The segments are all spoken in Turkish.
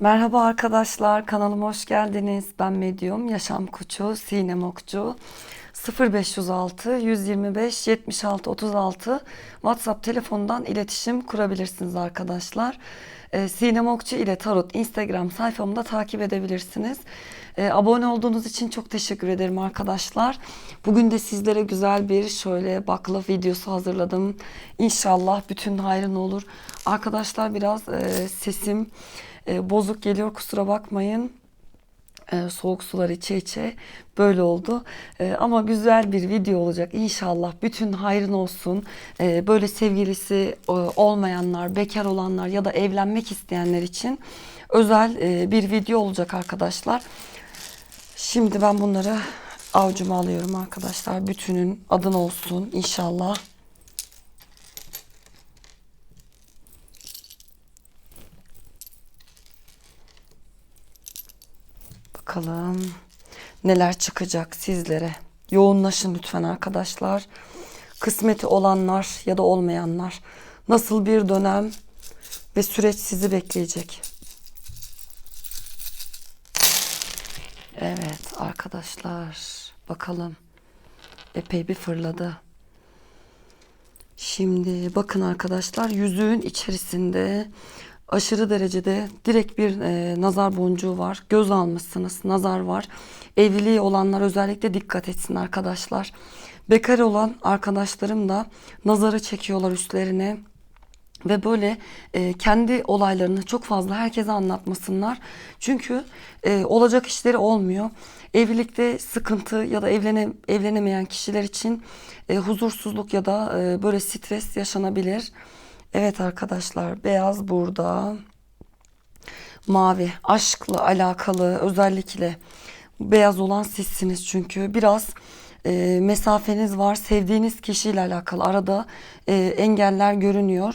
Merhaba arkadaşlar, kanalıma hoş geldiniz. Ben Medyum, Yaşam Koçu, Sinem Okçu. 0506 125 76 36 WhatsApp telefonundan iletişim kurabilirsiniz arkadaşlar. Ee, Sinem Okçu ile Tarot Instagram sayfamı da takip edebilirsiniz. Ee, abone olduğunuz için çok teşekkür ederim arkadaşlar. Bugün de sizlere güzel bir şöyle baklava videosu hazırladım. İnşallah bütün hayrın olur. Arkadaşlar biraz e, sesim e, bozuk geliyor kusura bakmayın. E, soğuk sular içe içe böyle oldu. E, ama güzel bir video olacak inşallah. Bütün hayrın olsun. E, böyle sevgilisi e, olmayanlar, bekar olanlar ya da evlenmek isteyenler için özel e, bir video olacak arkadaşlar. Şimdi ben bunları avucuma alıyorum arkadaşlar. Bütünün adın olsun inşallah. Bakalım neler çıkacak sizlere. Yoğunlaşın lütfen arkadaşlar. Kısmeti olanlar ya da olmayanlar. Nasıl bir dönem ve süreç sizi bekleyecek. Evet arkadaşlar bakalım. Epey bir fırladı. Şimdi bakın arkadaşlar yüzüğün içerisinde aşırı derecede direkt bir e, nazar boncuğu var. Göz almışsınız. Nazar var. Evliliği olanlar özellikle dikkat etsin arkadaşlar. Bekar olan arkadaşlarım da nazarı çekiyorlar üstlerine ve böyle e, kendi olaylarını çok fazla herkese anlatmasınlar. Çünkü e, olacak işleri olmuyor. Evlilikte sıkıntı ya da evlene, evlenemeyen kişiler için e, huzursuzluk ya da e, böyle stres yaşanabilir. Evet arkadaşlar beyaz burada. Mavi aşkla alakalı özellikle beyaz olan sizsiniz çünkü biraz e, mesafeniz var sevdiğiniz kişiyle alakalı arada e, engeller görünüyor.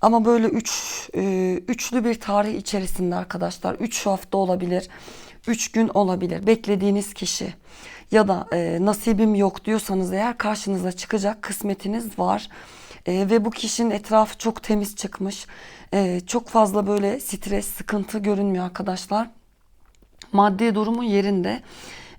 Ama böyle üç, e, üçlü bir tarih içerisinde arkadaşlar. Üç hafta olabilir. Üç gün olabilir. Beklediğiniz kişi ya da e, nasibim yok diyorsanız eğer karşınıza çıkacak kısmetiniz var. E, ve bu kişinin etrafı çok temiz çıkmış. E, çok fazla böyle stres, sıkıntı görünmüyor arkadaşlar. Maddi durumu yerinde.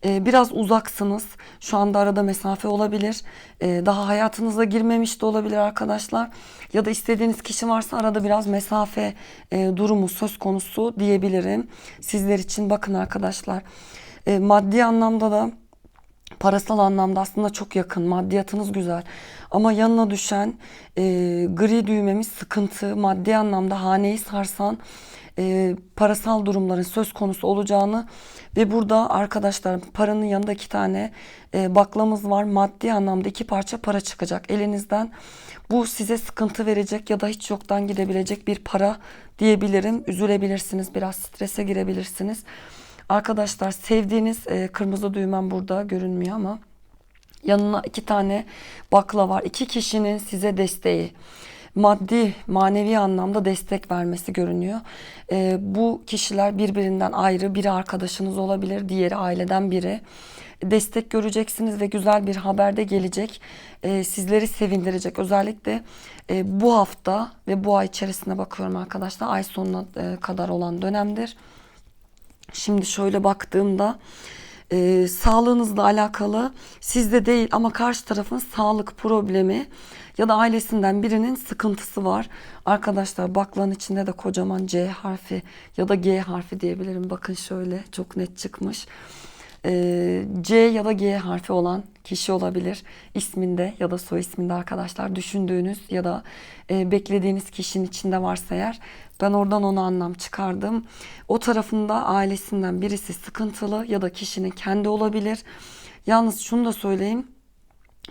Ee, biraz uzaksınız. Şu anda arada mesafe olabilir. Ee, daha hayatınıza girmemiş de olabilir arkadaşlar. Ya da istediğiniz kişi varsa arada biraz mesafe e, durumu söz konusu diyebilirim. Sizler için bakın arkadaşlar. Ee, maddi anlamda da parasal anlamda aslında çok yakın. Maddiyatınız güzel. Ama yanına düşen e, gri düğmemiz sıkıntı. Maddi anlamda haneyi sarsan e, parasal durumların söz konusu olacağını ve burada arkadaşlar paranın yanında iki tane e, baklamız var. Maddi anlamda iki parça para çıkacak elinizden. Bu size sıkıntı verecek ya da hiç yoktan gidebilecek bir para diyebilirim. Üzülebilirsiniz, biraz strese girebilirsiniz. Arkadaşlar sevdiğiniz e, kırmızı düğmem burada görünmüyor ama yanına iki tane bakla var. İki kişinin size desteği maddi, manevi anlamda destek vermesi görünüyor. E, bu kişiler birbirinden ayrı, biri arkadaşınız olabilir, diğeri aileden biri. Destek göreceksiniz ve güzel bir haber de gelecek. E, sizleri sevindirecek. Özellikle e, bu hafta ve bu ay içerisinde bakıyorum arkadaşlar. Ay sonuna e, kadar olan dönemdir. Şimdi şöyle baktığımda e, sağlığınızla alakalı sizde değil ama karşı tarafın sağlık problemi ya da ailesinden birinin sıkıntısı var. Arkadaşlar baklanın içinde de kocaman C harfi ya da G harfi diyebilirim. Bakın şöyle çok net çıkmış. Ee, C ya da G harfi olan kişi olabilir. İsminde ya da soy isminde arkadaşlar düşündüğünüz ya da e, beklediğiniz kişinin içinde varsa eğer ben oradan onu anlam çıkardım. O tarafında ailesinden birisi sıkıntılı ya da kişinin kendi olabilir. Yalnız şunu da söyleyeyim.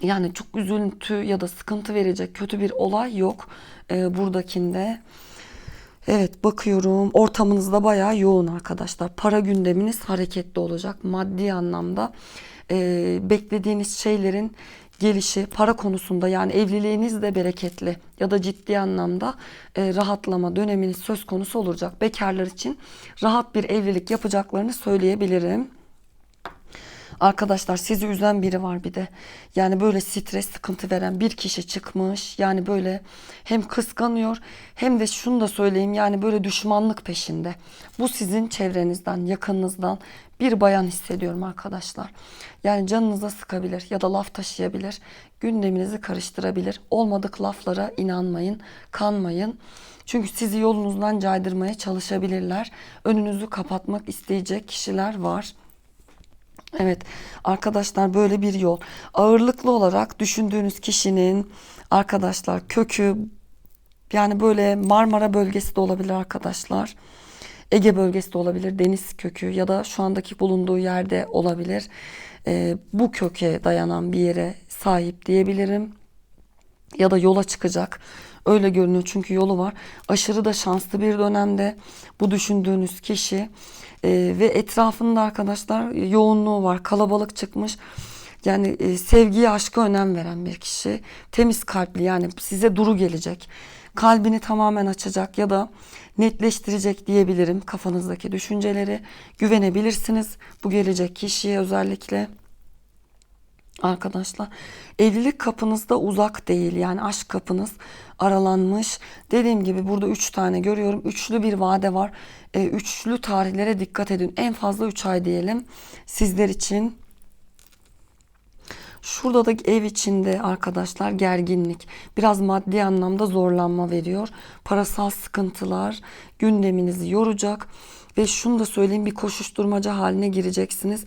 Yani çok üzüntü ya da sıkıntı verecek kötü bir olay yok e, buradakinde. Evet bakıyorum ortamınızda bayağı yoğun arkadaşlar. Para gündeminiz hareketli olacak maddi anlamda. E, beklediğiniz şeylerin gelişi para konusunda yani evliliğiniz de bereketli ya da ciddi anlamda e, rahatlama döneminiz söz konusu olacak. Bekarlar için rahat bir evlilik yapacaklarını söyleyebilirim. Arkadaşlar sizi üzen biri var bir de. Yani böyle stres, sıkıntı veren bir kişi çıkmış. Yani böyle hem kıskanıyor hem de şunu da söyleyeyim yani böyle düşmanlık peşinde. Bu sizin çevrenizden, yakınınızdan bir bayan hissediyorum arkadaşlar. Yani canınıza sıkabilir ya da laf taşıyabilir. Gündeminizi karıştırabilir. Olmadık laflara inanmayın, kanmayın. Çünkü sizi yolunuzdan caydırmaya çalışabilirler. Önünüzü kapatmak isteyecek kişiler var. Evet arkadaşlar böyle bir yol. Ağırlıklı olarak düşündüğünüz kişinin arkadaşlar kökü yani böyle Marmara bölgesi de olabilir arkadaşlar. Ege bölgesi de olabilir. Deniz kökü ya da şu andaki bulunduğu yerde olabilir. Ee, bu köke dayanan bir yere sahip diyebilirim. Ya da yola çıkacak. Öyle görünüyor çünkü yolu var. Aşırı da şanslı bir dönemde bu düşündüğünüz kişi Ee, ve etrafında arkadaşlar yoğunluğu var. Kalabalık çıkmış. Yani e, sevgiye, aşka önem veren bir kişi. Temiz kalpli yani size duru gelecek. Kalbini tamamen açacak ya da netleştirecek diyebilirim kafanızdaki düşünceleri. Güvenebilirsiniz bu gelecek kişiye özellikle. Arkadaşlar evlilik kapınız da uzak değil yani aşk kapınız aralanmış. Dediğim gibi burada üç tane görüyorum. Üçlü bir vade var. E, üçlü tarihlere dikkat edin. En fazla üç ay diyelim sizler için. Şurada da ev içinde arkadaşlar gerginlik, biraz maddi anlamda zorlanma veriyor. Parasal sıkıntılar gündeminizi yoracak ve şunu da söyleyeyim bir koşuşturmaca haline gireceksiniz.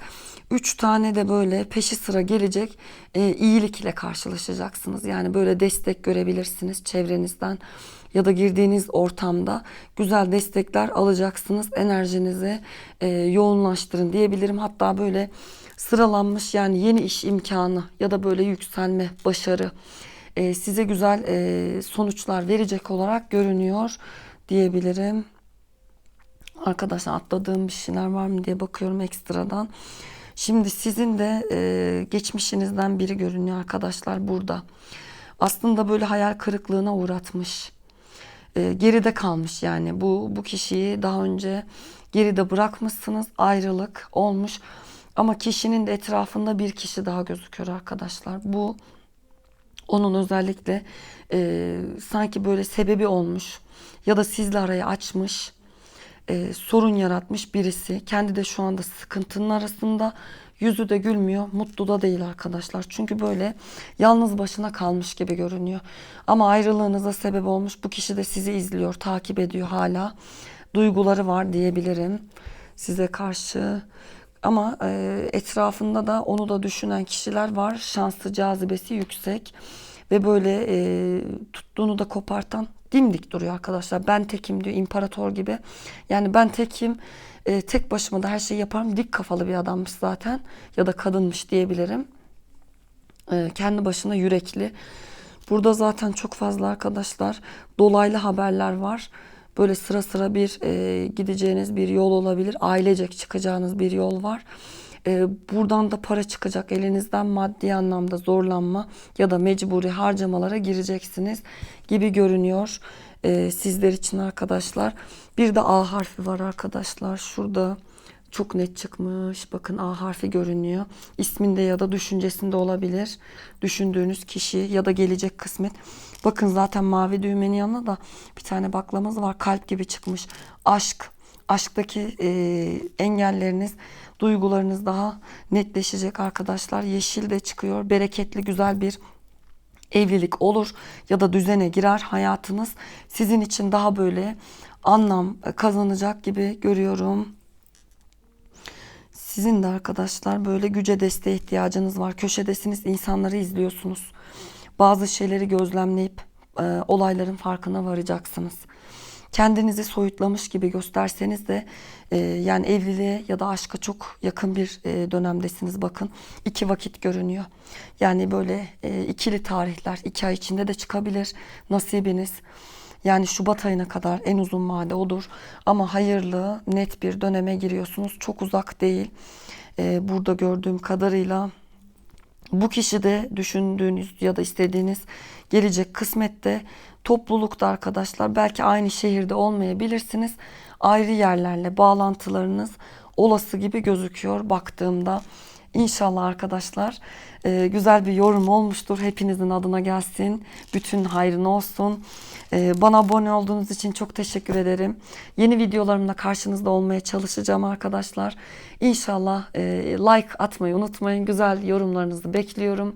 Üç tane de böyle peşi sıra gelecek e, iyilik ile karşılaşacaksınız. Yani böyle destek görebilirsiniz çevrenizden ya da girdiğiniz ortamda güzel destekler alacaksınız. Enerjinizi e, yoğunlaştırın diyebilirim. Hatta böyle sıralanmış yani yeni iş imkanı ya da böyle yükselme, başarı e, size güzel e, sonuçlar verecek olarak görünüyor diyebilirim. Arkadaşlar atladığım bir şeyler var mı diye bakıyorum ekstradan. Şimdi sizin de e, geçmişinizden biri görünüyor arkadaşlar burada. Aslında böyle hayal kırıklığına uğratmış. E, geride kalmış yani bu bu kişiyi daha önce geride bırakmışsınız. Ayrılık olmuş. Ama kişinin de etrafında bir kişi daha gözüküyor arkadaşlar. Bu onun özellikle e, sanki böyle sebebi olmuş ya da sizle arayı açmış e, sorun yaratmış birisi. Kendi de şu anda sıkıntının arasında. Yüzü de gülmüyor. Mutlu da değil arkadaşlar. Çünkü böyle yalnız başına kalmış gibi görünüyor. Ama ayrılığınıza sebep olmuş. Bu kişi de sizi izliyor, takip ediyor hala. Duyguları var diyebilirim size karşı. Ama e, etrafında da onu da düşünen kişiler var. Şanslı cazibesi yüksek ve böyle e, tuttuğunu da kopartan dimdik duruyor arkadaşlar. Ben tekim diyor imparator gibi. Yani ben tekim e, tek başıma da her şeyi yaparım. Dik kafalı bir adammış zaten ya da kadınmış diyebilirim. E, kendi başına yürekli. Burada zaten çok fazla arkadaşlar dolaylı haberler var. Böyle sıra sıra bir e, gideceğiniz bir yol olabilir. Ailecek çıkacağınız bir yol var. E, buradan da para çıkacak. Elinizden maddi anlamda zorlanma ya da mecburi harcamalara gireceksiniz gibi görünüyor e, sizler için arkadaşlar. Bir de A harfi var arkadaşlar. Şurada çok net çıkmış. Bakın A harfi görünüyor. İsminde ya da düşüncesinde olabilir. Düşündüğünüz kişi ya da gelecek kısmet. Bakın zaten mavi düğmenin yanına da bir tane baklamız var. Kalp gibi çıkmış. Aşk. Aşktaki e, engelleriniz, duygularınız daha netleşecek arkadaşlar. Yeşil de çıkıyor. Bereketli güzel bir evlilik olur ya da düzene girer hayatınız. Sizin için daha böyle anlam kazanacak gibi görüyorum. Sizin de arkadaşlar böyle güce desteğe ihtiyacınız var. Köşedesiniz, insanları izliyorsunuz. Bazı şeyleri gözlemleyip e, olayların farkına varacaksınız. Kendinizi soyutlamış gibi gösterseniz de e, yani evliliğe ya da aşka çok yakın bir e, dönemdesiniz. Bakın iki vakit görünüyor. Yani böyle e, ikili tarihler iki ay içinde de çıkabilir nasibiniz. Yani Şubat ayına kadar en uzun vade odur. Ama hayırlı, net bir döneme giriyorsunuz. Çok uzak değil. Ee, burada gördüğüm kadarıyla bu kişi de düşündüğünüz ya da istediğiniz gelecek kısmette toplulukta arkadaşlar belki aynı şehirde olmayabilirsiniz. Ayrı yerlerle bağlantılarınız olası gibi gözüküyor baktığımda. İnşallah arkadaşlar e, güzel bir yorum olmuştur. Hepinizin adına gelsin. Bütün hayrın olsun. E, bana abone olduğunuz için çok teşekkür ederim. Yeni videolarımda karşınızda olmaya çalışacağım arkadaşlar. İnşallah e, like atmayı unutmayın. Güzel yorumlarınızı bekliyorum.